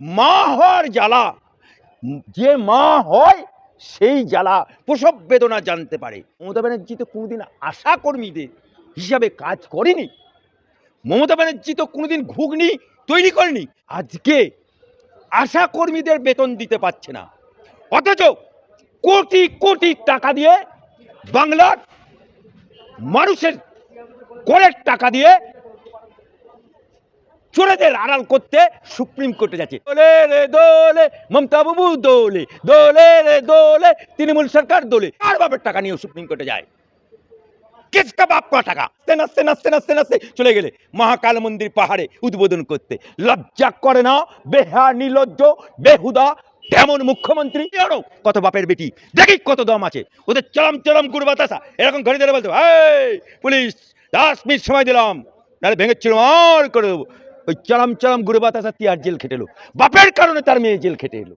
মা হওয়ার জ্বালা। যে মা হয়, সেই জ্বালা প্রসব বেদনা জানতে পারে। মমতা ব্যানার্জি তো কোনোদিন আশা কর্মীদের হিসাবে কাজ করেনি। মমতা ব্যানার্জি তো কোনোদিন ঘুগনি তৈরি করেনি। আজকে আশা কর্মীদের বেতন দিতে পারছে না। অথচ কোটি কোটি টাকা দিয়ে বাংলার মানুষের করের টাকা দিয়ে চোরেদের আড়াল করতে সুপ্রিম কোর্টে যাচ্ছে। দোলে রে, দোলে, মমতা বাবু দোলে দোলে রে, দোলে, তৃণমূল সরকার দোলে। আর বাপের টাকা নিয়ে সুপ্রিম কোর্টে যায়? কিসকা বাপ কা টাকা? নাচতে নাচতে নাচতে নাচতে চলে গেলে মহাকাল মন্দির পাহাড়ে উদ্বোধন করতে। লজ্জা করে না বেহা নির্লজ্জ, বেহুদা, তেমন মুখ্যমন্ত্রী। আরও কত বাপের বেটি। দেখি কত দম আছে। ওদের চরম চরম গুড় বাতাসা এরকম ঘরে ধরে বলতো, এই, পুলিশ দশ মিনিট সময় দিলাম। নাহলে ভেঙে চুরমার করে দেবো। ওই চরম চরম গুরু বাতাসা তিয়ার জেল খেটেলো। বাপের কারণে তার মেয়ে জেল খেটে এলো।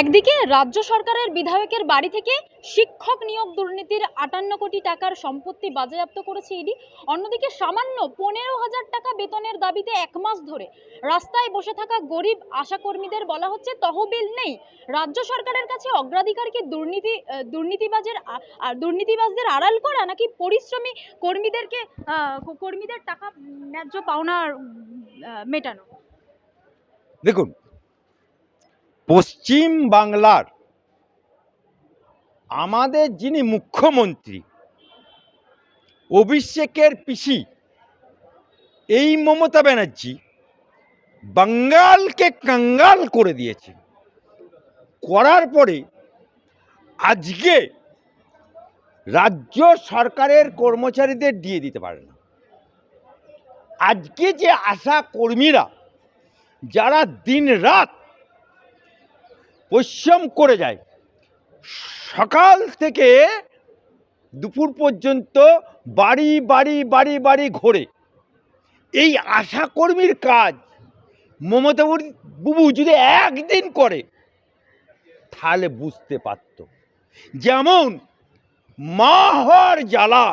একদিকে রাজ্য সরকারের বিধায়কের বাড়ি থেকে শিক্ষক নিয়োগ দুর্নীতির আটান্ন কোটি টাকার সম্পত্তি বাজেয়াপ্ত করেছে ইডি। অন্যদিকে সামান্য পনেরো হাজার টাকা বেতনের দাবিতে এক মাস ধরে রাস্তায় বসে থাকা গরিব আশাকর্মীদের বলা হচ্ছে তহবিল নেই। রাজ্য সরকারের কাছে অগ্রাধিকার কি দুর্নীতি দুর্নীতিবাজের দুর্নীতিবাজদের আড়াল করা নাকি পরিশ্রমী কর্মীদেরকে কর্মীদের টাকা ন্যায্য পাওনা মেটানো? দেখুন পশ্চিম বাংলার আমাদের যিনি মুখ্যমন্ত্রী, অভিষেকের পিসি, এই মমতা ব্যানার্জি বাঙ্গালকে কাঙ্গাল করে দিয়েছে। করার পরে আজকে রাজ্য সরকারের কর্মচারীদের দিয়ে দিতে পারে না। আজকে যে আশা কর্মীরা যারা দিন রাত পরিশ্রম করে যায়। সকাল থেকে দুপুর পর্যন্ত বাড়ি বাড়ি বাড়ি বাড়ি ঘোরে। এই আশাকর্মীর কাজ মমতা বুবু যদি একদিন করে, তাহলে বুঝতে পারত। যেমন মা হওয়ার জ্বালা,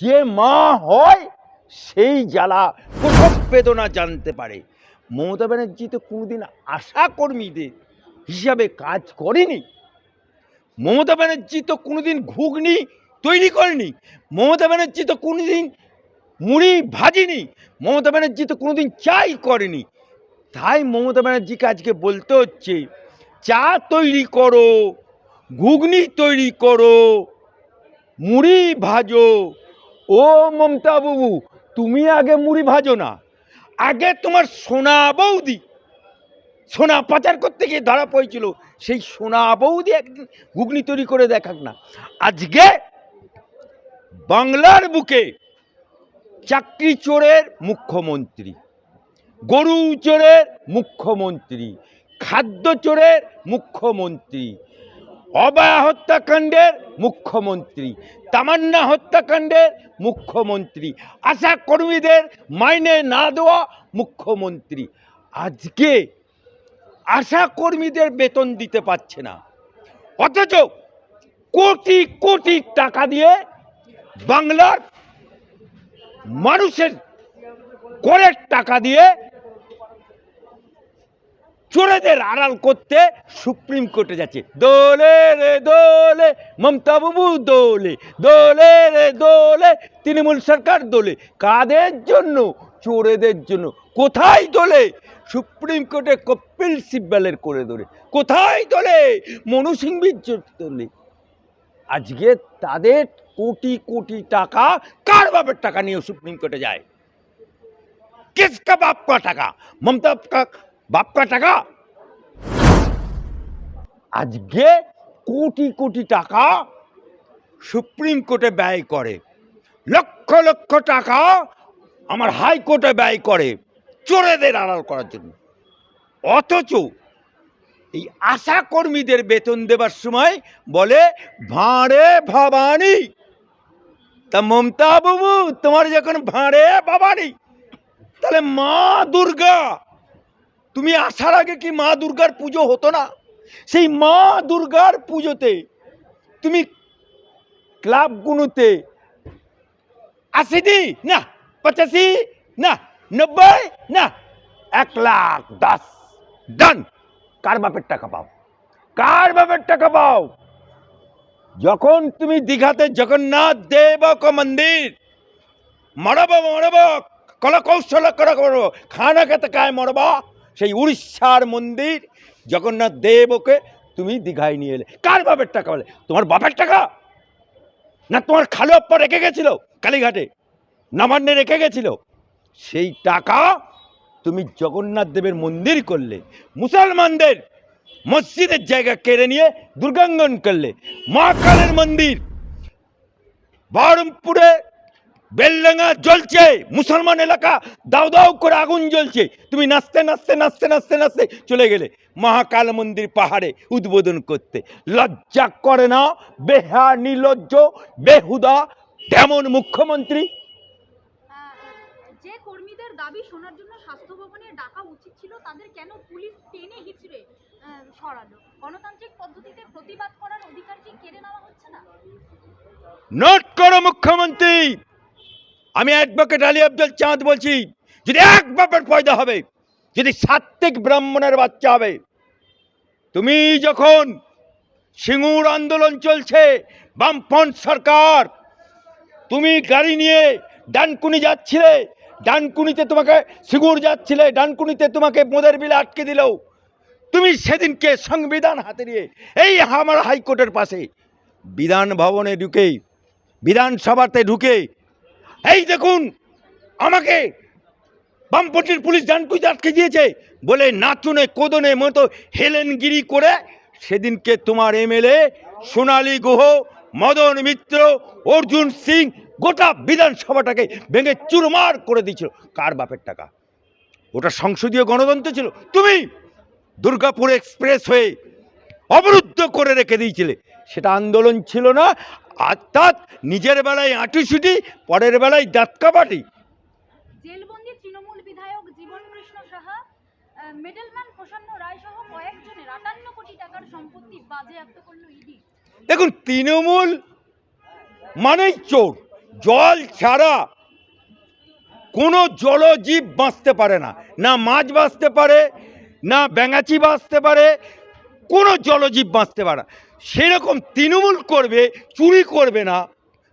যে মা হয় সেই জ্বালা প্রসব বেদনা জানতে পারে। মমতা ব্যানার্জি তো কোনোদিন আশা কর্মীদের হিসাবে কাজ করেনি। মমতা ব্যানার্জি তো কোনোদিন ঘুগনি তৈরি করেনি। মমতা ব্যানার্জি তো কোনোদিন মুড়ি ভাজিনি। মমতা ব্যানার্জি তো কোনোদিন চাই করেনি। তাই মমতা ব্যানার্জিকে আজকে বলতে হচ্ছে, চা তৈরি করো, ঘুগনি তৈরি করো, মুড়ি ভাজো। ও মমতা বাবু, তুমি আগে মুড়ি ভাজো না। আগে তোমার সোনা বৌদি সোনা পাচার করতে গিয়ে ধরা পড়েছিল। সেই সোনা বৌদি একদিন ঘুগনি তৈরি করে দেখাক না। আজকে বাংলার বুকে চাকরি চোরের মুখ্যমন্ত্রী, গরু চোরের মুখ্যমন্ত্রী, খাদ্য চোরের মুখ্যমন্ত্রী, অবয়া হত্যাকাণ্ডের মুখ্যমন্ত্রী, তামান্না হত্যাকাণ্ডের মুখ্যমন্ত্রী আশা কর্মীদের মাইনে না দেওয়া মুখ্যমন্ত্রী। আজকে আশা কর্মীদের বেতন দিতে পারছে না। অথচ কোটি কোটি টাকা দিয়ে বাংলার মানুষের করের টাকা দিয়ে চোরেদের আড়াল করতে সুপ্রিম কোর্টে যাচ্ছে। দোলে রে, দোলে, মমতা বাবু দোলে দোলে রে, দোলে, তৃণমূল সরকার দোলে। কাদের জন্য? চোরেদের জন্য। কোথায় দোলে? সুপ্রিম কোর্টে কপিল সিব্বালের করে ধরে। কোথায় দোলে? মনু সিংবির আজকে তাদের কোটি কোটি টাকা, কার বাপের টাকা নিয়ে সুপ্রিম কোর্টে যায়? কিসকা বাপ কা টাকা? মমতা কা বাপ কা টাকা? আজকে কোটি কোটি টাকা সুপ্রিম কোর্টে ব্যয় করে। লক্ষ লক্ষ টাকা আমার হাইকোর্টে ব্যয় করে। চোরেদের আড়াল করার জন্য। অথচ এই আশা কর্মীদের বেতন দেবার সময় বলে, ভাঁড়ে ভবানী, তা মমতা বাবু, তোমার যখন ভাঁড়ে ভবানী, তাহলে মা দুর্গা, তুমি আসার আগে কি মা দুর্গার পুজো হতো না? সেই মা দুর্গার পুজোতে তুমি ক্লাবগুলোতে আশি দি না, পঁচাশি? না নব্বই? না, এক লাখ দশ। ডান কার বাপের টাকা পাও? কার বাপের টাকা পাও? যখন তুমি দীঘাতে জগন্নাথ দেবক মন্দির, মরব মরব, কল কৌশল কর, খানা খেতে কায় মরব, সেই উড়িষ্যার মন্দির জগন্নাথ দেবকে তুমি দীঘায় নিয়ে এলে। কার বাপের টাকা বলে? তোমার বাপের টাকা? না, তোমার খালো আপ্পা রেখে গেছিল কালীঘাটে? নবান্নে রেখে গেছিল? সেই টাকা তুমি জগন্নাথ দেবের মন্দির করলে, মুসলমানদের মসজিদের জায়গা কেড়ে নিয়ে দুর্গাঙ্গন করলে মহাকালের মন্দির, বহরমপুরে বেলডাঙ্গা জ্বলছে, মুসলমান এলাকা দাও দাও করে আগুন জ্বলছে, তুমি নাচতে নাচতে নাচতে নাচতে নাচতে চলে গেলে, মহাকাল মন্দির পাহাড়ে উদ্বোধন করতে। লজ্জা করে না বেহা নির্লজ্জ বেহুদা, তেমন মুখ্যমন্ত্রী যে কর্মীদের দাবি শোনার জন্য স্বাস্থ্য ভবনে ডাকা উচিত ছিল, তাদের কেন পুলিশ টেনে হিচড়ে সরালো? গণতান্ত্রিক পদ্ধতিতে প্রতিবাদ করার অধিকার কি কেড়ে নেওয়া হচ্ছে না? নোট করো, মুখ্যমন্ত্রী! আমি অ্যাডভোকেট আলী আব্দুল চাঁদ বলছি, যদি এক বাপের পয়দা হবে, যদি সাত্বিক ব্রাহ্মণের বাচ্চা হবে, তুমি যখন সিঙ্গুর আন্দোলন চলছে, বামফ্রন্ট সরকার, তুমি গাড়ি নিয়ে ডানকুনি যাচ্ছিলে ডানকুনিতে তোমাকে সিঙ্গুর যাচ্ছিলে, ডানকুনিতে তোমাকে মোদের বিলে আটকে দিল। তুমি সেদিনকে সংবিধান হাতে নিয়ে এই আমার হাইকোর্টের পাশে বিধান ভবনে ঢুকে, বিধানসভাতে ঢুকে, এই দেখুন, আমাকে বামপন্থীর পুলিশ ডানকুইতে আটকে দিয়েছে বলে নাচুনে, কোদনে, মতো হেলেনগিরি করে সেদিনকে তোমার এমএলএ সোনালী গুহ মদন মিত্র, অর্জুন সিং গোটা বিধানসভাটাকে ভেঙে চুরমার করে দিয়েছিল। কার বাপের টাকা? ওটা সংসদীয় গণতন্ত্র ছিল। তুমি দুর্গাপুর এক্সপ্রেস হয়ে অবরুদ্ধ করে রেখে দিয়েছিলে। সেটা আন্দোলন ছিল না। অর্থাৎ নিজের বেলায় আঁটুসুটি পরের বেলায় দাঁতকাবাটি জেলবন্দি মেডেলম্যান প্রসন্ন রায় সহ কয়েকজনের আটান্ন কোটি টাকার সম্পত্তি বাজেয়াপ্ত করল ইডি। দেখুন, তৃণমূল মানেই চোর। জল ছাড়া কোনো জলজীব বাঁচতে পারে না। না মাছ বাঁচতে পারে, না ব্যাঙাচি বাঁচতে পারে, কোনো জলজীব বাঁচতে পারে সেরকম তৃণমূল করবে, চুরি করবে না।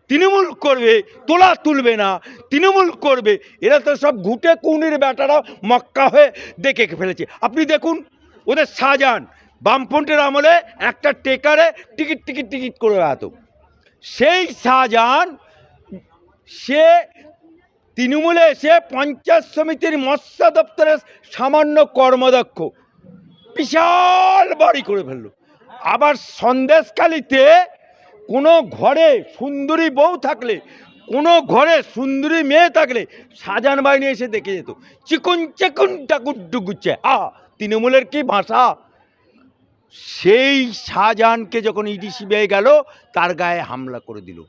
তৃণমূল করবে, তোলা তুলবে না। তৃণমূল করবে, এরা তো সব ঘুটে কুনির বেটারা মক্কা হয়ে দেখে ফেলেছে। আপনি দেখুন, ওদের শাহজাহান বামফ্রন্টের আমলে একটা টেকারে টিকিট টিকিট টিকিট করে বেড়াতো। সেই শাহজাহান, সে তৃণমূলে এসে পঞ্চায়েত সমিতির মৎস্য দপ্তরের সামান্য কর্মদক্ষ, বিশাল বাড়ি করে ফেলল। আবার সন্দেশকালীতে কোনো ঘরে সুন্দরী বউ থাকলে, কোনো ঘরে সুন্দরী মেয়ে থাকলে সাজান বাহিনী এসে দেখে যেত। চিকুন, চেকুন, টাকুর ডুগুচ্ছে আ, তৃণমূলের কি ভাষা? সেই শাহজাহানকে যখন ইডি সিবিআই গেল, তার গায়ে হামলা করে দিল।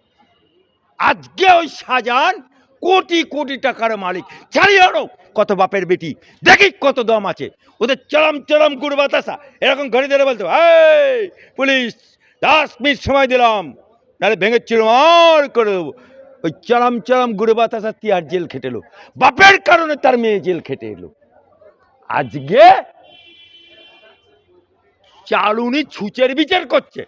আজকে ওই শাহজাহান কোটি কোটি টাকার মালিক। ছাড়িয়ে আনো কত বাপের বেটি। দেখি কত দম আছে। ওদের চরম চরম গুড় বাতাসা এরকম ঘরে ধরে বলতো এই, পুলিশ, দশ মিনিট সময় দিলাম। নাহলে ভেঙে চিরমার করে দেবো। ওই চরম চরম গুড় বাতাসা তিয়ার জেল খেটেলো। বাপের কারণে তার মেয়ে জেল খেটে এলো। আজকে চালুনি ছুচের বিচার করছে।